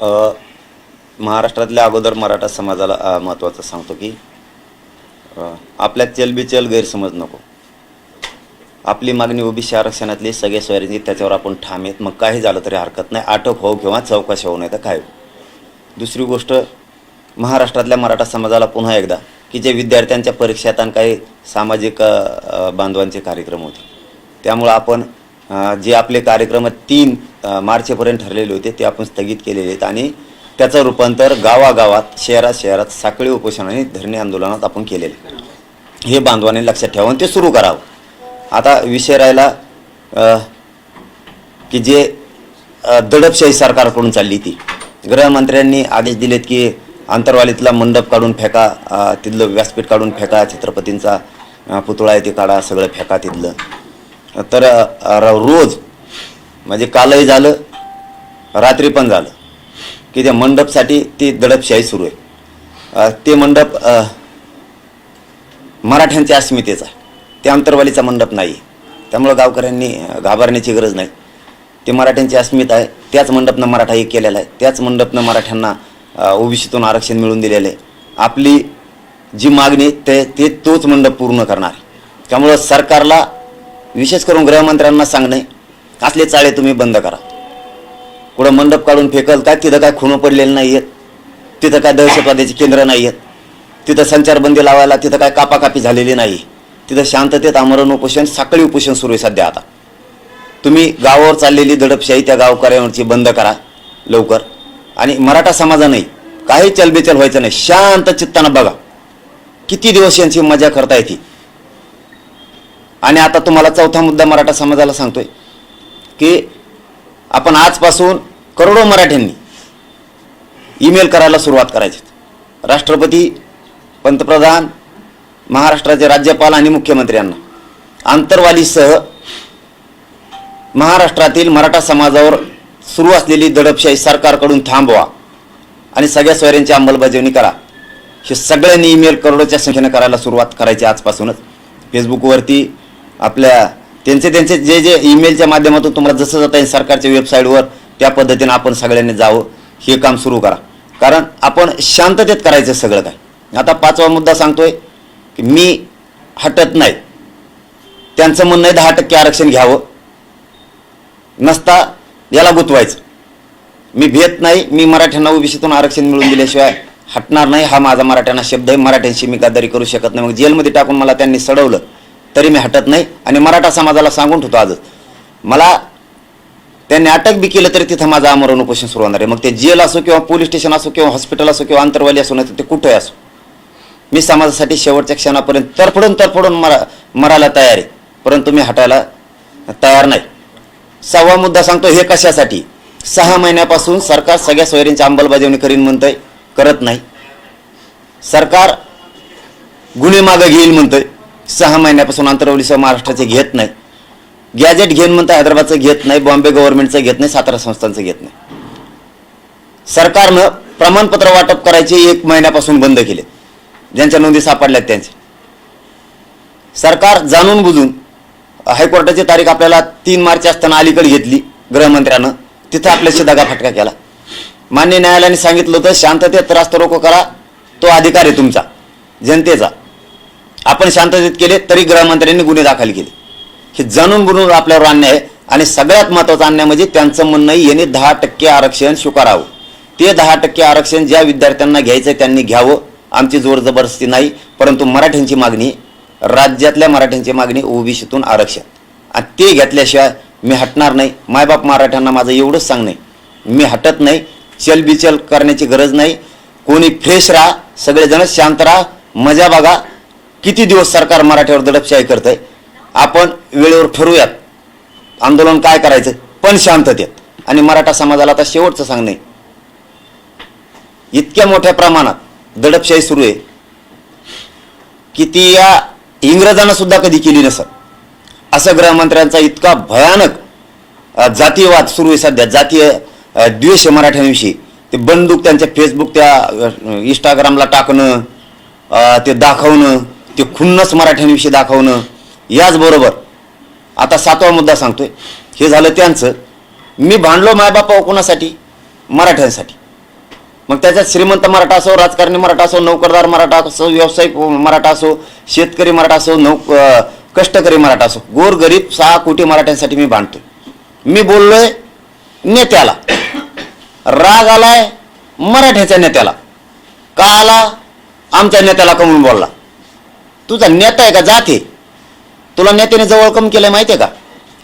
महाराष्ट्रातल्या अगोदर मराठा समाजाला महत्त्वाचं सांगतो की आपल्या चलबिचल गैरसमज नको. आपली मागणी ओबीसी आरक्षणातली सगळे सोयरींची त्याच्यावर आपण ठाम आहेत. मग काही झालं तरी हरकत नाही. अटक होऊ किंवा चौकशी होऊ नये तर काय दुसरी गोष्ट महाराष्ट्रातल्या मराठा समाजाला पुन्हा एकदा की जे विद्यार्थ्यांच्या परीक्षेत आणि काही सामाजिक बांधवांचे कार्यक्रम होते त्यामुळं आपण जे आपले कार्यक्रम तीन मार्चपर्यंत ठरलेले होते ते आपण स्थगित केलेले आहेत. आणि त्याचं रूपांतर गावागावात शहरात शहरात साखळी उपोषण आणि धरणे आंदोलनात आपण केलेले आहे. हे बांधवांनी लक्षात ठेवून ते सुरू करावं. आता विषय राहिला की जे दडपशाही सरकारकडून चालली ती. गृहमंत्र्यांनी आदेश दिलेत की आंतरवालीतला मंडप काढून फेका तिथलं व्यासपीठ काढून फेका छत्रपतींचा पुतळा आहे ते काढा सगळं फेका तिथलं. तर रोज म्हणजे कालही झालं रात्री पण झालं की त्या मंडपसाठी ती दडपशाही सुरू आहे. ते मंडप मराठ्यांच्या अस्मितेचा त्या ते मंडप नाही. त्यामुळं गावकऱ्यांनी घाबरण्याची गरज नाही. ते मराठ्यांची अस्मिता आहे. त्याच मंडपनं मराठा एक केलेला आहे. त्याच मंडपनं मराठ्यांना ओबीसीतून आरक्षण मिळवून दिलेलं आहे. आपली जी मागणी ते ते तोच मंडप पूर्ण करणार त्यामुळं सरकारला विशेष करून गृहमंत्र्यांना सांगणे असले चाळे तुम्ही बंद करा. कुठं मंडप काढून फेकल काय तिथं काय खुणं पडलेलं नाही आहेत तिथं काय दहशतवाद्याची केंद्र नाही आहेत तिथं संचारबंदी लावायला तिथं काय कापाकापी झालेली नाही. तिथं शांततेत आमरण उपोषण साखळी उपोषण सुरू आहे सध्या आता. तुम्ही गावावर चाललेली दडपशाही त्या गावकऱ्यांवरची बंद करा लवकर. आणि मराठा समाजाने काही चलबेचल व्हायचं नाही. शांत चित्तानं बघा. किती दिवस यांची मजा करता येते आणि आता तुम्हाला चौथा मुद्दा मराठा समाजाला सांगतोय की आपण आजपासून करोडो मराठ्यांनी ईमेल करायला सुरुवात करायची. राष्ट्रपती पंतप्रधान महाराष्ट्राचे राज्यपाल आणि मुख्यमंत्र्यांना आंतरवालीसह महाराष्ट्रातील मराठा समाजावर सुरू असलेली दडपशाही सरकारकडून थांबवा आणि सगळ्या सोयऱ्यांची अंमलबजावणी करा. हे सगळ्यांनी ईमेल करोडोच्या संख्येनं करायला सुरुवात करायची आजपासूनच. फेसबुकवरती आपल्या त्यांचे त्यांचे जे जे ईमेलच्या माध्यमातून तुम्हाला जसं जाता येईल सरकारच्या वेबसाईटवर त्या पद्धतीनं आपण सगळ्यांनी जावं हे काम सुरू करा. कारण आपण शांततेत करायचं सगळं काय आता पाचवा मुद्दा सांगतोय की मी हटत नाही. त्यांचं म्हणणं आहे दहा टक्के आरक्षण घ्यावं. नसता याला गुतवायचं. मी भेट नाही मी मराठ्यांना ओबीसीतून आरक्षण मिळवून दिल्याशिवाय हटणार नाही हा माझा मराठ्यांना शब्द आहे. मराठ्यांशी मी गद्दारी करू शकत नाही. मग जेलमध्ये टाकून मला त्यांनी सडवलं. तरी मी हटत नाही आणि मराठा समाजाला सांगून ठेवतो आजच. मला त्यांनी अटक बी केलं तरी तिथं माझं आमरण उपोषण सुरू होणार आहे. मग ते जेल असो किंवा पोलीस स्टेशन असो किंवा हॉस्पिटल असो किंवा आंतरवाली असो नाही तर ते कुठंही असो. मी समाजासाठी शेवटच्या क्षणापर्यंत तरफडून तरफडून मरा मरायला तयार आहे. परंतु मी हटायला तयार नाही. सहावा मुद्दा सांगतो हे कशासाठी? सहा महिन्यापासून सरकार सगळ्या सोयरींची अंमलबजावणी करीन म्हणतंय करत नाही. सरकार गुन्हे मागं घेईल म्हणतंय. सहा महिन्यापासून आंतरवलीसह महाराष्ट्राचे घेत नाही. गॅजेट घेऊन म्हणतं हैदराबादचं घेत नाही बॉम्बे गव्हर्नमेंटचं घेत नाही सातारा संस्थांचं घेत नाही. सरकारनं प्रमाणपत्र वाटप करायचे एक महिन्यापासून बंद केले. ज्यांच्या नोंदी सापडल्यात त्यांचे. सरकार जाणून बुजून हायकोर्टाची तारीख आपल्याला तीन मार्च असताना अलीकडे घेतली गृहमंत्र्यानं. तिथं आपल्याशी दगाफटका केला. मान्य न्यायालयाने सांगितलं होतं शांततेत त्रास रोको करा तो अधिकार आहे तुमचा. जनतेचा. आपण शांततेत केले तरी गृहमंत्र्यांनी गुन्हे दाखल केले. हे जाणून बुणून आपल्यावर अन्याय आहे. आणि सगळ्यात महत्त्वाचा अन्याय म्हणजे त्यांचं म्हणणं याने दहा टक्के आरक्षण स्वीकारावं. ते दहा टक्के आरक्षण ज्या विद्यार्थ्यांना घ्यायचं त्यांनी घ्यावं. आमची जोर जबरदस्ती नाही परंतु मराठ्यांची मागणी राज्यातल्या मराठ्यांची मागणी ओबीसीतून आरक्षण. आणि ते घेतल्याशिवाय मी हटणार नाही. मायबाप मराठ्यांना माझं एवढंच सांगणं. मी हटत नाही. चलबिचल करण्याची गरज नाही. कोणी फ्रेश राहा. सगळेजण शांत राहा. मजा बघा. किती दिवस सरकार मराठीवर दडपशाही करतंय? आपण वेळेवर ठरवूयात. आंदोलन काय करायचं? पण शांततेत. आणि मराठा समाजाला आता शेवटचं सांगणे इतक्या मोठ्या प्रमाणात दडपशाही सुरू आहे. की ती या इंग्रजांना सुद्धा कधी केली नसत असं गृहमंत्र्यांचा इतका भयानक जातीयवाद सुरू आहे सध्या. जातीय द्वेष आहे मराठ्यांविषयी. ते बंदूक त्यांच्या फेसबुक त्या इंस्टाग्रामला टाकणं ते दाखवणं ते खुन्नस मराठ्यांविषयी दाखवणं याचबरोबर आता सातवा मुद्दा सांगतोय. हे झालं त्यांचं मी भांडलो मायबापा कोणासाठी? मराठ्यांसाठी. मग त्याच्यात श्रीमंत मराठा असो राजकारणी मराठा असो नोकरदार मराठा असो व्यावसायिक मराठा असो शेतकरी मराठा असो नौक कष्टकरी मराठा असो गोरगरीब सहा कोटी मराठ्यांसाठी मी बांधतोय मी बोललोय नेत्याला. राग आलाय मराठ्याच्या नेत्याला. का आला? आमच्या नेत्याला कमून बोलला. तुझा नेता आहे का जाते तुला नेत्याने जवळ कम केलंय माहिती आहे का?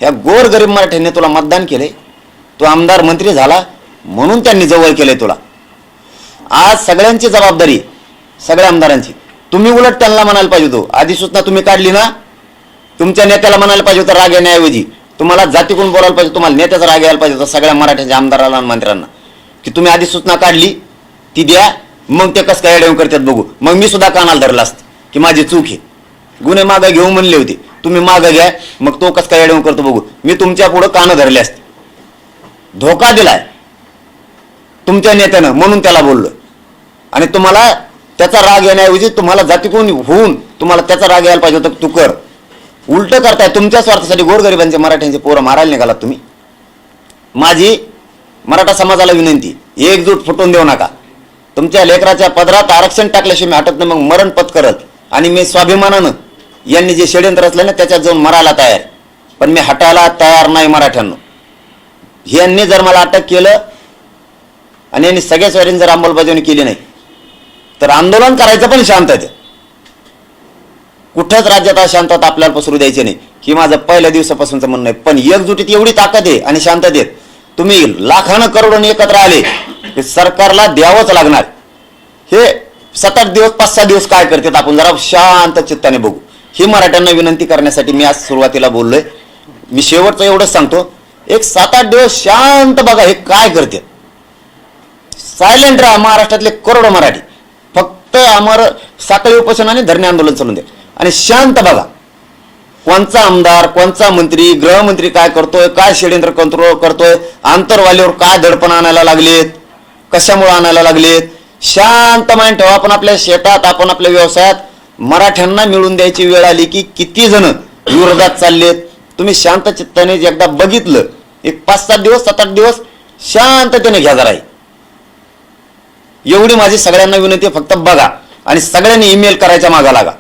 ह्या गोरगरीब मराठ्याने तुला मतदान केलंय. तू आमदार मंत्री झाला म्हणून त्यांनी जवळ केलंय तुला. आज सगळ्यांची जबाबदारी सगळ्या आमदारांची. तुम्ही उलट त्यांना म्हणायला पाहिजे होतो. अधिसूचना तुम्ही काढली ना? तुमच्या नेत्याला म्हणायला पाहिजे होतं राग येण्याऐवजी. तुम्हाला जातीकडून बोलायला पाहिजे तुम्हाला नेत्याचा राग यायला पाहिजे होता सगळ्या मराठ्याच्या आमदाराला आणि मंत्र्यांना. की तुम्ही अधिसूचना काढली ती द्या मग ते कसं काय करतात बघू. मग मी सुद्धा कानाला धरला असतं. की माझी चूक आहे. गुन्हे मागं घेऊ म्हणले होते. तुम्ही मागं घ्या मग तो कसं काय अडवून करतो बघू. मी तुमच्या पुढं कानं धरले असते. धोका दिलाय. तुमच्या नेत्यानं म्हणून त्याला बोललो आणि तुम्हाला त्याचा राग येण्याऐवजी तुम्हाला जातीकून होऊन तुम्हाला त्याचा राग यायला पाहिजे होता तू कर. उलट करताय तुमच्या स्वार्थासाठी गोरगरिबांचे मराठ्यांचे पोरं मारायला निघाला तुम्ही. माझी मराठा समाजाला विनंती एकजूट फुटून देऊ नका. तुमच्या लेकराच्या पदरात आरक्षण टाकल्याशिवाय मी हटत नाही मग मरण पत्करत. आणि मी स्वाभिमानानं यांनी जे षडयंत्र असलं ना त्याच्यात जाऊन मरायला तयार पण मी हटायला तयार नाही मराठ्यांना. यांनी जर मला अटक केलं आणि यांनी सगळ्या सोयरींनी जर अंमलबजावणी केली नाही तर आंदोलन करायचं पण शांततेत कुठंच राज्यात अशांतता आपल्याला पसरू द्यायची नाही. हे माझं पहिल्या दिवसापासूनचं म्हणणं आहे पण एकजुटीत एवढी ताकद आहे आणि शांततेत तुम्ही लाखानं करोडोने एकत्र आले हे सरकारला द्यावंच लागणार. हे सात आठ दिवस पाच सहा दिवस काय करतात आपण? जरा शांत चित्ताने बघू. ही मराठ्यांना विनंती करण्यासाठी मी आज सुरुवातीला बोललोय. मी शेवटचं एवढंच सांगतो. एक सात आठ दिवस शांत बघा हे काय करते. सायलेंट राहा महाराष्ट्रातले करोडो मराठी. फक्त आम्हाला साखळी उपोषण आणि धरणे आंदोलन चालून द्या. आणि शांत बघा. कोणचा आमदार कोणचा मंत्री गृहमंत्री काय करतोय काय षडयंत्र कंट्रोल करतोय आंतरवालीवर काय दडपण आणायला लागलेत कशामुळे आणायला लागलेत शांत माइंड ठेवा. आपण आपल्या शेतात आपण आपल्या व्यवसायात मराठ्यांना मिळून द्यायची वेळ आली की किती जण विरोधात चाललेत. तुम्ही शांत चित्ताने एकदा बघितलं एक पाच सात दिवस सात आठ दिवस शांततेने घ्या जरा एवढी माझी सगळ्यांना विनंती फक्त बघा. आणि सगळ्यांनी ईमेल करायच्या मागा लागा.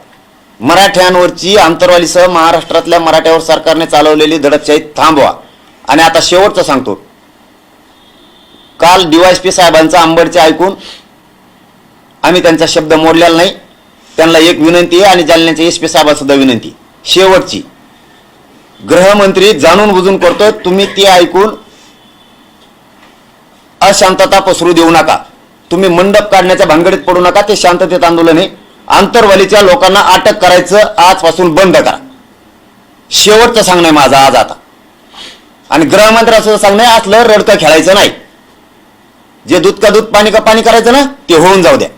मराठ्यांवरची आंतरवालीसह महाराष्ट्रातल्या मराठ्यावर सरकारने चालवलेली दडपशाही थांबवा. आणि आता शेवटचं सांगतो. काल डीवायसपी साहेबांचा आंबडचे ऐकून आम्ही त्यांचा शब्द मोडलेला नाही. त्यांना एक विनंती आहे आणि जालन्याच्या एस पी साहेबांसुद्धा विनंती. शेवटची. गृहमंत्री जाणून बुजून करतोय तुम्ही ती ऐकून अशांतता पसरू देऊ नका. तुम्ही मंडप काढण्याच्या भानगडीत पडू नका ते शांततेत आंदोलन आहे. आंतरवालीच्या लोकांना अटक करायचं आजपासून बंद करा. शेवटचं सांगणं आहे माझं आज आता. आणि गृहमंत्र्याचं सांगणं आहे असलं रडकं खेळायचं नाही. जे दूध का दूध पाणी का पाणी करायचं ना ते होऊन जाऊ द्या.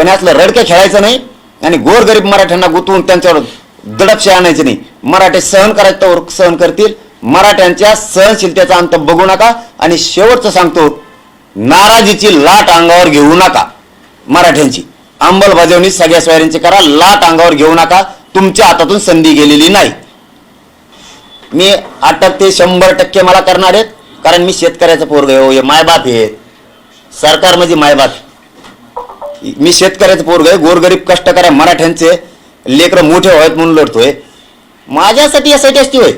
पण यातलं रडक्या खेळायचं नाही आणि गोरगरीब मराठ्यांना गुंतवून त्यांच्यावर दडपशे आणायचे नाही. मराठे सहन करायचं तर सहन करतील. मराठ्यांच्या सहनशीलतेचा अंत बघू नका आणि शेवटचं सांगतो नाराजीची लाट अंगावर घेऊ नका. मराठ्यांची अंमलबजावणी सगळ्या सोयऱ्यांची करा लाट अंगावर घेऊ नका. तुमच्या हातातून संधी गेलेली नाही. मी अटक ते शंभर टक्के मला करणार आहेत कारण मी शेतकऱ्याचा पोरग आहे. हो, हे मायबाप आहे सरकार म्हणजे मायबाप. आहे. मी शेतकऱ्याचं पोरग आहे गोरगरीब कष्टकऱ्या मराठ्यांचे लेकरं मोठे व्हावेत म्हणून लढतोय. माझ्यासाठी यासाठी असते होय.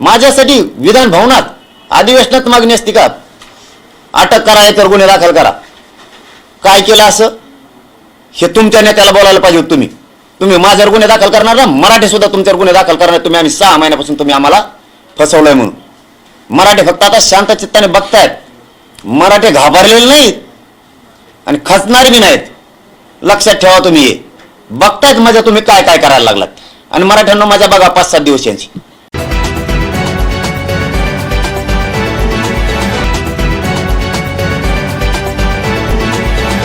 माझ्यासाठी विधान भवनात अधिवेशनात मागणी असती का? अटक करा तर गुन्हे दाखल करा. काय केलं असं? हे तुमच्या नेत्याला बोलायला पाहिजे तुम्ही. तुम्ही माझ्यावर गुन्हे दाखल करणार ना? मराठी सुद्धा तुमच्यावर गुन्हे दाखल करणार तुम्ही आम्ही सहा महिन्यापासून तुम्ही आम्हाला फसवलंय म्हणून. मराठी फक्त आता शांत चित्ताने बघतायत. मराठी घाबरलेले नाहीत. आणि खचणारे बी नाहीत. लक्षात ठेवा तुम्ही. बघतायत माझ्या तुम्ही काय काय करायला लागलात. आणि मराठ्यांना माझ्या बघा पाच सात दिवस यांची.